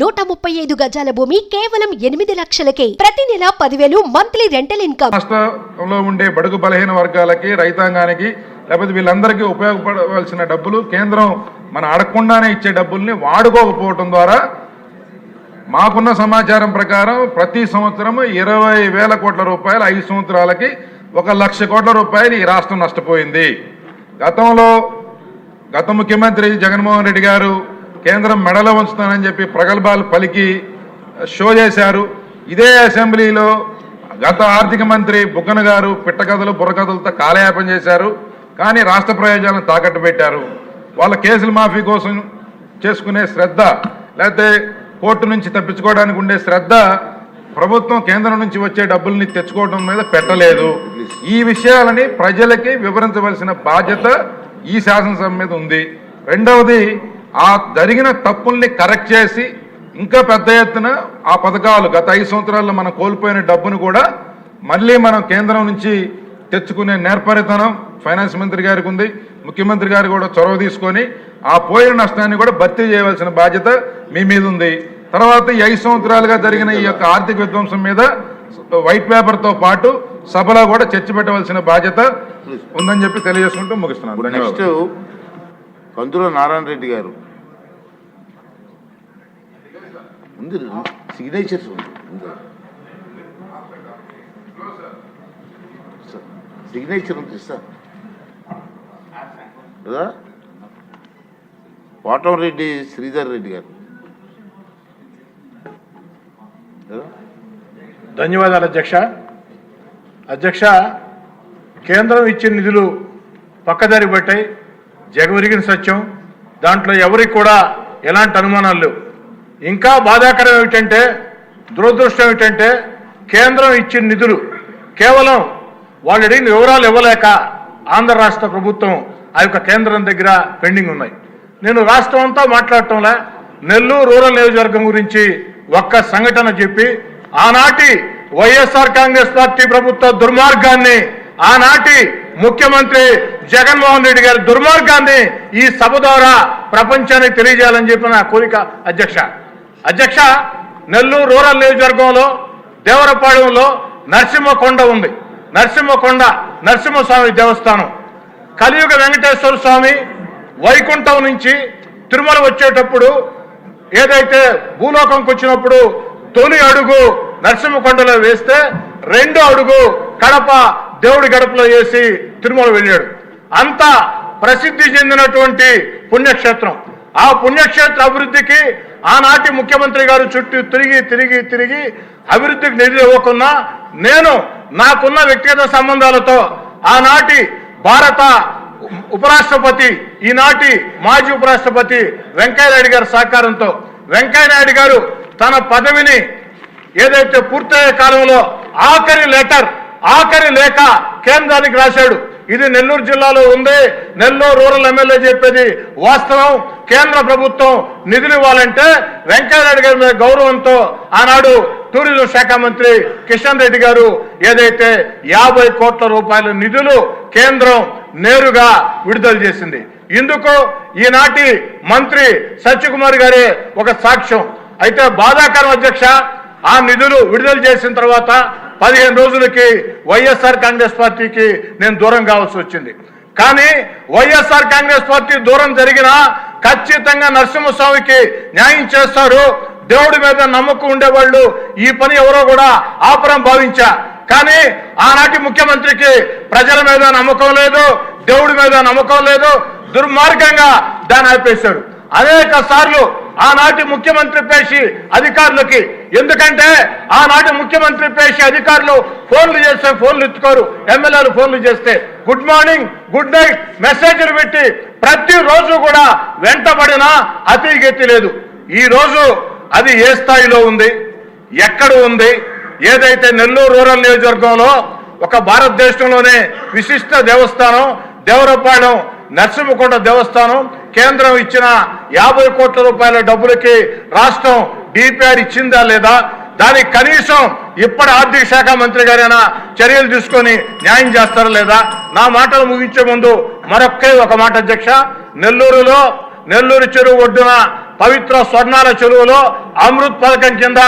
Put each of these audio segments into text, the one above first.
నూట ముప్పై ఐదు గజాల భూమి కేవలం ఎనిమిది లక్షలకే. ప్రతి నెల పదివేలు మంత్లీ రెంటల్ ఇన్కమ్. రాష్ట్రంలో ఉండే బడుగు బలహీన వర్గాలకి రైతాంగానికి లేకపోతే వీళ్ళందరికీ ఉపయోగపడవలసిన డబ్బులు కేంద్రం మన అడగకుండానే ఇచ్చే డబ్బుల్ని వాడుకోకపోవటం ద్వారా మాకున్న సమాచారం ప్రకారం ప్రతి సంవత్సరం ఇరవై వేల కోట్ల రూపాయలు ఐదు సంవత్సరాలకి ఒక లక్ష కోట్ల రూపాయలు ఈ రాష్ట్రం నష్టపోయింది. గతంలో గత ముఖ్యమంత్రి జగన్మోహన్ రెడ్డి గారు కేంద్రం మెడలో ఉంచుతానని చెప్పి ప్రగల్భాలు పలికి షో చేశారు. ఇదే అసెంబ్లీలో గత ఆర్థిక మంత్రి బుగ్గన గారు పిట్టకథలు బుర్రకథలతో కాలయాపన చేశారు. కానీ రాష్ట్ర ప్రయోజనాలను తాకట్టు పెట్టారు. వాళ్ళ కేసుల మాఫీ కోసం చేసుకునే శ్రద్ధ లేకపోతే కోర్టు నుంచి తప్పించుకోవడానికి ఉండే శ్రద్ధ ప్రభుత్వం కేంద్రం నుంచి వచ్చే డబ్బుల్ని తెచ్చుకోవడం మీద పెట్టలేదు. ఈ విషయాలని ప్రజలకి వివరించవలసిన బాధ్యత ఈ శాసనసభ మీద ఉంది. రెండవది ఆ జరిగిన తప్పుల్ని కరెక్ట్ చేసి ఇంకా పెద్ద ఎత్తున ఆ పథకాలు గత ఐదు సంవత్సరాల్లో మనం కోల్పోయిన డబ్బును కూడా మళ్ళీ మనం కేంద్రం నుంచి తెచ్చుకునే నేర్పరితనం ఫైనాన్స్ మంత్రి గారికి ఉంది. ముఖ్యమంత్రి గారు కూడా చొరవ తీసుకొని ఆ పోయిన నష్టాన్ని కూడా భర్తీ చేయవలసిన బాధ్యత మీ మీద ఉంది. తర్వాత ఈ ఐదు సంవత్సరాలుగా జరిగిన ఈ యొక్క ఆర్థిక విధ్వంసం మీద వైట్ పేపర్తో పాటు సభలో కూడా చర్చ పెట్టవలసిన బాధ్యత ఉందని చెప్పి తెలియజేసుకుంటూ ముగిస్తున్నాను. నెక్స్ట్ కందుల నారాయణ రెడ్డి గారు. ముందు సిగ్నేచర్స్ ఉంది. సార్, సిగ్నేచర్ ఉంది సార్. కదా? రెడ్డి శ్రీధర్ రెడ్డి గారు. ధన్యవాదాలు అధ్యక్ష. అధ్యక్ష కేంద్రం ఇచ్చిన నిధులు పక్కదారి పట్టాయి. జగమెరిగిన సత్యం. దాంట్లో ఎవరికి కూడా ఎలాంటి అనుమానాలు లేవు. ఇంకా బాధాకరం ఏమిటంటే దురదృష్టం ఏమిటంటే కేంద్రం ఇచ్చిన నిధులు కేవలం వాళ్ళు అడిగిన వివరాలు ఇవ్వలేక ఆంధ్ర రాష్ట్ర ప్రభుత్వం ఆ యొక్క కేంద్రం దగ్గర పెండింగ్ ఉన్నాయి. నేను రాష్ట్రం అంతా మాట్లాడటంలా నెల్లూరు రూరల్ నియోజకవర్గం గురించి ఒక్క సంఘటన చెప్పి ఆనాటి వైఎస్ఆర్ కాంగ్రెస్ పార్టీ ప్రభుత్వ దుర్మార్గాన్ని ఆనాటి ముఖ్యమంత్రి జగన్మోహన్ రెడ్డి గారి దుర్మార్గాన్ని ఈ సభ ద్వారా ప్రపంచానికి తెలియజేయాలని చెప్పిన కోరిక అధ్యక్ష. అధ్యక్ష నెల్లూరు రూరల్ నియోజకవర్గంలో దేవరపాళెంలో నరసింహకొండ ఉంది. నరసింహకొండ నరసింహస్వామి దేవస్థానం. కలియుగ వెంకటేశ్వర స్వామి వైకుంఠం నుంచి తిరుమల వచ్చేటప్పుడు ఏదైతే భూలోకంకి వచ్చినప్పుడు తొలి అడుగు నరసింహకొండలో వేస్తే రెండో అడుగు కడప దేవుడి గడపలో వేసి తిరుమల వెళ్ళాడు. అంత ప్రసిద్ధి చెందినటువంటి పుణ్యక్షేత్రం. ఆ పుణ్యక్షేత్ర అభివృద్ధికి ఆనాటి ముఖ్యమంత్రి గారు చుట్టూ తిరిగి తిరిగి తిరిగి అభివృద్ధికి నిధులు ఇవ్వకున్నా నేను నాకున్న వ్యక్తిగత సంబంధాలతో ఆనాటి భారత ఉపరాష్ట్రపతి ఈనాటి మాజీ ఉపరాష్ట్రపతి వెంకయ్యనాయుడు గారి సహకారంతో వెంకయ్యనాయుడు గారు తన పదవిని ఏదైతే పూర్తయ్యే కాలంలో ఆఖరి లెటర్ ఆఖరి లేఖ కేంద్రానికి రాశాడు. ఇది నెల్లూరు జిల్లాలో ఉంది. నెల్లూరు రూరల్ ఎమ్మెల్యే చెప్పేది వాస్తవం. కేంద్ర ప్రభుత్వం నిధులు ఇవ్వాలంటే వెంకయ్యనాయుడు గారి మీద గౌరవంతో ఆనాడు టూరిజం శాఖ మంత్రి కిషన్ రెడ్డి గారు ఏదైతే యాభై కోట్ల రూపాయల నిధులు కేంద్రం నేరుగా విడుదల చేసింది. ఇందుకు ఈనాటి మంత్రి సత్యకుమార్ గారే ఒక సాక్ష్యం. అయితే బాధాకరం అధ్యక్ష ఆ నిధులు విడుదల చేసిన తర్వాత పదిహేను రోజులకి వైఎస్ఆర్ కాంగ్రెస్ పార్టీకి నేను దూరం కావాల్సి వచ్చింది. కానీ వైఎస్ఆర్ కాంగ్రెస్ పార్టీ దూరం జరిగినా ఖచ్చితంగా నరసింహస్వామికి న్యాయం చేస్తారు. దేవుడి మీద నమ్మకం ఉండేవాళ్ళు ఈ పని ఎవరో కూడా ఆపరం భావించా. కానీ ఆనాటి ముఖ్యమంత్రికి ప్రజల మీద నమ్మకం లేదు దేవుడి మీద నమ్మకం లేదు దుర్మార్గంగా దాన్ని ఆపేశాడు అనేక సార్లు ఆనాటి ముఖ్యమంత్రి పేషి అధికారులకి. ఎందుకంటే ఆనాటి ముఖ్యమంత్రి పేషి అధికారులు ఫోన్లు చేస్తే ఫోన్లు ఎత్తుకోరు. ఎమ్మెల్యేలు ఫోన్లు చేస్తే గుడ్ మార్నింగ్ గుడ్ నైట్ మెసేజ్లు పెట్టి ప్రతిరోజు కూడా వెంటబడినా అతి లేదు. ఈ రోజు అది ఏ స్థాయిలో ఉంది? ఎక్కడ ఉంది? ఏదైతే నెల్లూరు రూరల్ నియోజకవర్గంలో ఒక భారతదేశంలోనే విశిష్ట దేవస్థానం దేవరపాలెం నరసింహకొండ దేవస్థానం కేంద్రం ఇచ్చిన యాభై కోట్ల రూపాయల డబ్బులకి రాష్ట్రం డిపిఆర్ ఇచ్చిందా లేదా? దానికి కనీసం ఇప్పటి ఆర్థిక శాఖ మంత్రి గారైనా చర్యలు తీసుకొని న్యాయం చేస్తారా లేదా? నా మాటలు ముగించే ముందు మరొక్కే ఒక మాట అధ్యక్ష. నెల్లూరులో నెల్లూరు చెరువు ఒడ్డున పవిత్ర స్వర్ణాల చెరువులో అమృత్ పథకం కింద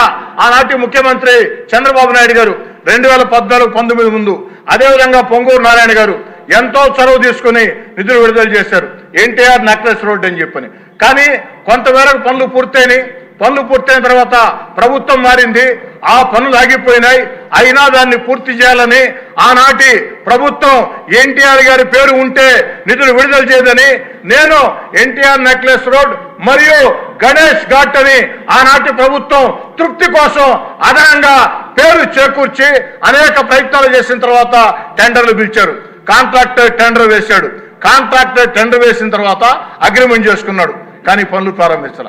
ఆనాటి ముఖ్యమంత్రి చంద్రబాబు నాయుడు గారు రెండు వేల పద్నాలుగు పంతొమ్మిది ముందు. అదేవిధంగా పొంగూరు నారాయణ గారు ఎంతో చొరవ తీసుకుని నిధులు విడుదల చేశారు. ఎన్టీఆర్ నెక్లెస్ రోడ్ అని చెప్పని. కానీ కొంతమేరకు పనులు పూర్తయినాయి. పనులు పూర్తయిన తర్వాత ప్రభుత్వం మారింది. ఆ పనులు ఆగిపోయినాయి. అయినా దాన్ని పూర్తి చేయాలని ఆనాటి ప్రభుత్వం ఎన్టీఆర్ గారి పేరు ఉంటే నిధులు విడుదల చేయదని నేను ఎన్టీఆర్ నెక్లెస్ రోడ్ మరియు గణేష్ ఘాట్ అని ఆనాటి ప్రభుత్వం తృప్తి కోసం అదనంగా పేరు చేకూర్చి అనేక ప్రయత్నాలు చేసిన తర్వాత టెండర్లు పిలిచారు. కాంట్రాక్టర్ టెండర్ వేశాడు. కాంట్రాక్టర్ టెండర్ వేసిన తర్వాత అగ్రిమెంట్ చేసుకున్నాడు. కానీ పనులు ప్రారంభించాల.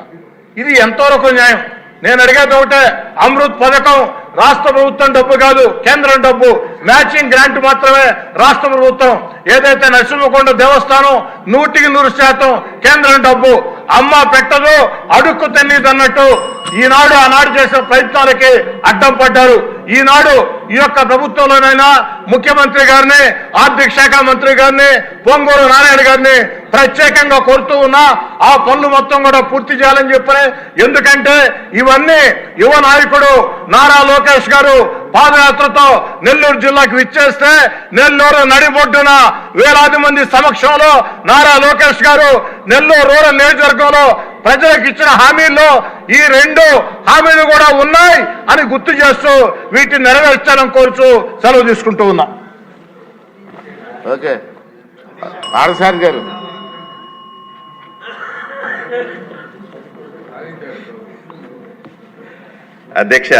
ఇది ఎంతవరకు న్యాయం? నేను అడిగేది ఒకటే అమృత్ పథకం రాష్ట్ర ప్రభుత్వం డబ్బు కాదు కేంద్రం డబ్బు. మ్యాచింగ్ గ్రాంట్ మాత్రమే రాష్ట్ర ప్రభుత్వం. ఏదైతే నరసింహకొండ దేవస్థానం నూటికి నూరు శాతం కేంద్రం డబ్బు. అమ్మ పెట్టదు అడుక్కు తిన్నది అన్నట్టు ఈనాడు ఆనాడు చేసిన ప్రయత్నాలకి అడ్డం పడ్డారు. ఈనాడు ఈ యొక్క ప్రభుత్వంలోనైనా ముఖ్యమంత్రి గారిని ఆర్థిక శాఖ మంత్రి గారిని పొంగూరు నారాయణ గారిని ప్రత్యేకంగా కోరుతూ ఉన్నా ఆ పనులు మొత్తం కూడా పూర్తి చేయాలని చెప్పారు ఎందుకంటే ఇవన్నీ యువ నాయకుడు నారా లోకేష్ గారు పాదయాత్రతో నెల్లూరు జిల్లాకు విచ్చేస్తే నెల్లూరు నడిబొడ్డున వేలాది మంది సమక్షంలో నారా లోకేష్ గారు నెల్లూరు రూరల్ నియోజకవర్గంలో ప్రజలకు ఇచ్చిన హామీల్లో ఈ రెండు హామీలు కూడా ఉన్నాయి అని గుర్తు చేస్తూ వీటిని నెరవేర్చాలని కోరుచు సెలవు తీసుకుంటూ ఉన్నా. ఓకే. ఆరసారి గారు. అధ్యక్ష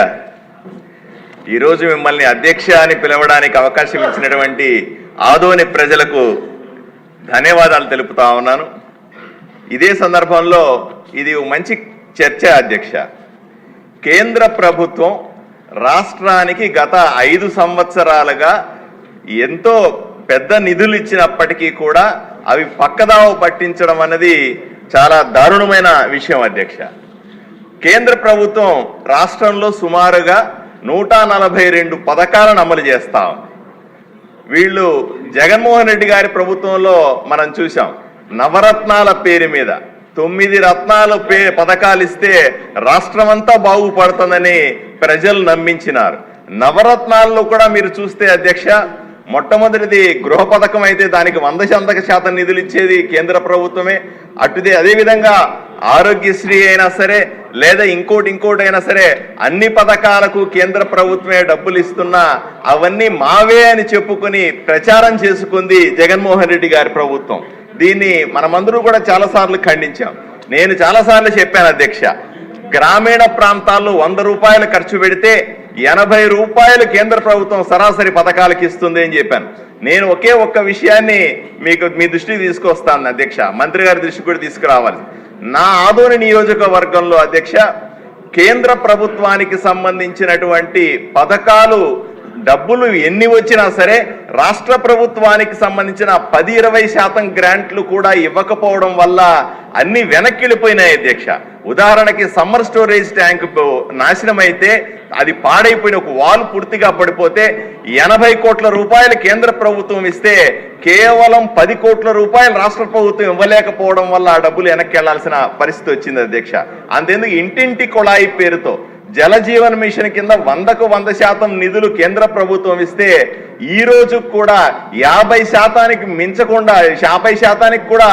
ఈరోజు మిమ్మల్ని అధ్యక్ష అని పిలవడానికి అవకాశం ఇచ్చినటువంటి ఆదోని ప్రజలకు ధన్యవాదాలు తెలుపుతా ఉన్నాను. ఇదే సందర్భంలో ఇది ఒక మంచి చర్చ అధ్యక్ష. కేంద్ర ప్రభుత్వం రాష్ట్రానికి గత ఐదు సంవత్సరాలుగా ఎంతో పెద్ద నిధులు ఇచ్చినప్పటికీ కూడా అవి పక్కదావ పట్టించడం అన్నది చాలా దారుణమైన విషయం అధ్యక్ష. కేంద్ర ప్రభుత్వం రాష్ట్రంలో సుమారుగా నూట నలభై రెండు పథకాలను అమలు చేస్తాం. వీళ్ళు జగన్మోహన్ రెడ్డి గారి ప్రభుత్వంలో మనం చూసాం నవరత్నాల పేరు మీద తొమ్మిది రత్నాలు పే పథకాలు ఇస్తే రాష్ట్రమంతా బాగుపడుతుందని ప్రజలు నమ్మించినారు. నవరత్నాల్లో కూడా మీరు చూస్తే అధ్యక్ష మొట్టమొదటిది గృహ పథకం అయితే దానికి వంద శాతక శాతం నిధులు ఇచ్చేది కేంద్ర ప్రభుత్వమే. అటుదే అదేవిధంగా ఆరోగ్యశ్రీ అయినా సరే లేదా ఇంకోటి ఇంకోటి అయినా సరే అన్ని పథకాలకు కేంద్ర ప్రభుత్వమే డబ్బులు ఇస్తున్నా అవన్నీ మావే అని చెప్పుకొని ప్రచారం చేసుకుంది జగన్మోహన్ రెడ్డి గారి ప్రభుత్వం. దీన్ని మనమందరూ కూడా చాలాసార్లు ఖండించాం. నేను చాలాసార్లు చెప్పాను అధ్యక్ష గ్రామీణ ప్రాంతాల్లో వంద రూపాయలు ఖర్చు పెడితే ఎనభై రూపాయలు కేంద్ర ప్రభుత్వం సరాసరి పథకాలకు ఇస్తుంది అని చెప్పాను. నేను ఒకే ఒక్క విషయాన్ని మీకు మీ దృష్టికి తీసుకొస్తాను అధ్యక్ష. మంత్రి గారి దృష్టి కూడా తీసుకురావాలి. నా ఆదోని నియోజకవర్గంలో అధ్యక్ష కేంద్ర ప్రభుత్వానికి సంబంధించినటువంటి పథకాలు డబ్బులు ఎన్ని వచ్చినా సరే రాష్ట్ర ప్రభుత్వానికి సంబంధించిన పది ఇరవై శాతం గ్రాంట్లు కూడా ఇవ్వకపోవడం వల్ల అన్ని వెనక్కిళ్ళిపోయినాయి అధ్యక్ష. ఉదాహరణకి సమ్మర్ స్టోరేజ్ ట్యాంక్ నాశనం అయితే అది పాడైపోయిన ఒక వాల్ పూర్తిగా పడిపోతే ఎనభై కోట్ల రూపాయలు కేంద్ర ప్రభుత్వం ఇస్తే కేవలం పది కోట్ల రూపాయలు రాష్ట్ర ప్రభుత్వం ఇవ్వలేకపోవడం వల్ల ఆ డబ్బులు వెనక్కి వెళ్ళాల్సిన పరిస్థితి వచ్చింది అధ్యక్ష. అంతేందుకు ఇంటింటి కొళాయి పేరుతో జల జీవన్ మిషన్ కింద వందకు వంద శాతం నిధులు కేంద్ర ప్రభుత్వం ఇస్తే ఈ రోజు కూడా యాభై శాతానికి మించకుండా యాభై శాతానికి కూడా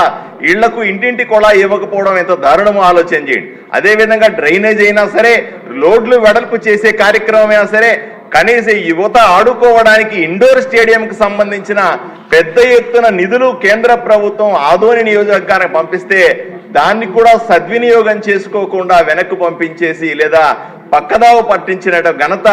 ఇళ్ళకు ఇంటింటి కొళా ఇవ్వకపోవడం ఎంతో దారుణమో ఆలోచన చేయండి. అదేవిధంగా డ్రైనేజ్ అయినా సరే లోడ్లు వెడల్పు చేసే కార్యక్రమం అయినా సరే కనీసం యువత ఆడుకోవడానికి ఇండోర్ స్టేడియంకి సంబంధించిన పెద్ద ఎత్తున నిధులు కేంద్ర ప్రభుత్వం ఆదోని నియోజకవర్గానికి పంపిస్తే దాన్ని కూడా సద్వినియోగం చేసుకోకుండా వెనక్కు పంపించేసి లేదా పక్కదావ పట్టించిన ఘనత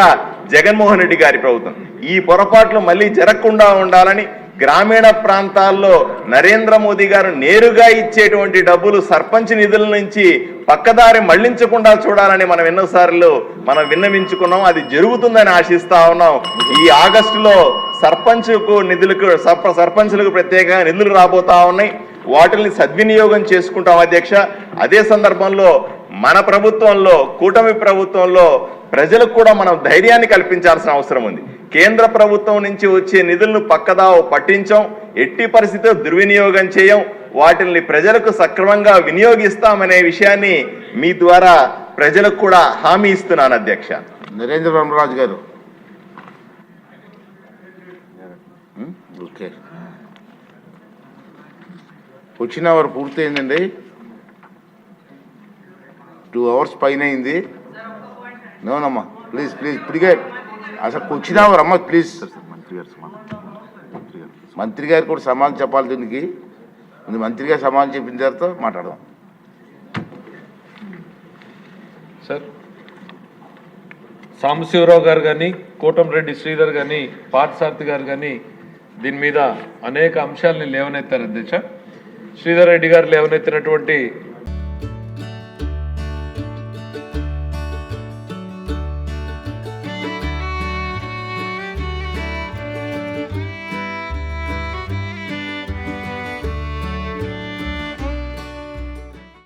జగన్మోహన్ రెడ్డి గారి ప్రభుత్వం. ఈ పొరపాట్లు మళ్ళీ జరగకుండా ఉండాలని గ్రామీణ ప్రాంతాల్లో నరేంద్ర మోదీ గారు నేరుగా ఇచ్చేటువంటి డబ్బులు సర్పంచ్ నిధుల నుంచి పక్కదారి మళ్ళించకుండా చూడాలని మనం ఎన్నోసార్లు మనం విన్నవించుకున్నాం. అది జరుగుతుందని ఆశిస్తా ఉన్నాం. ఈ ఆగస్టులో సర్పంచ్కు నిధులకు సర్ప సర్పంచులకు ప్రత్యేకంగా నిధులు రాబోతా ఉన్నాయి. వాటిని సద్వినియోగం చేసుకుంటాం అధ్యక్ష. అదే సందర్భంలో మన ప్రభుత్వంలో కూటమి ప్రభుత్వంలో ప్రజలకు కూడా మనం ధైర్యాన్ని కల్పించాల్సిన అవసరం ఉంది. కేంద్ర ప్రభుత్వం నుంచి వచ్చే నిధులను పక్కదావ పట్టించాం ఎట్టి పరిస్థితిలో దుర్వినియోగం చేయం వాటిని ప్రజలకు సక్రమంగా వినియోగిస్తామనే విషయాన్ని మీ ద్వారా ప్రజలకు కూడా హామీ ఇస్తున్నాను అధ్యక్ష. నరేంద్ర రామరాజు గారు. ఓకే. వచ్చిన అవర్ పూర్తయిందండి. టూ అవర్స్ పైన అయింది. నోనమ్మా ప్లీజ్ ప్లీజ్ ఇప్పటికే అసలు కూర్చున్నావు రమ్మ? ప్లీజ్ మంత్రి గారు కూడా సమాధానం చెప్పాలి దీనికి. ముందు మంత్రి గారు సమాధానం చెప్పిన తర్వాత మాట్లాడదాం. సార్ సాంబశివరావు గారు కానీ కోటంరెడ్డి శ్రీధర్ కానీ పార్థసారథి గారు కానీ దీని మీద అనేక అంశాలని లేవనెత్తారు అధ్యక్ష. శ్రీధర్ రెడ్డి గారు లేవనెత్తినటువంటి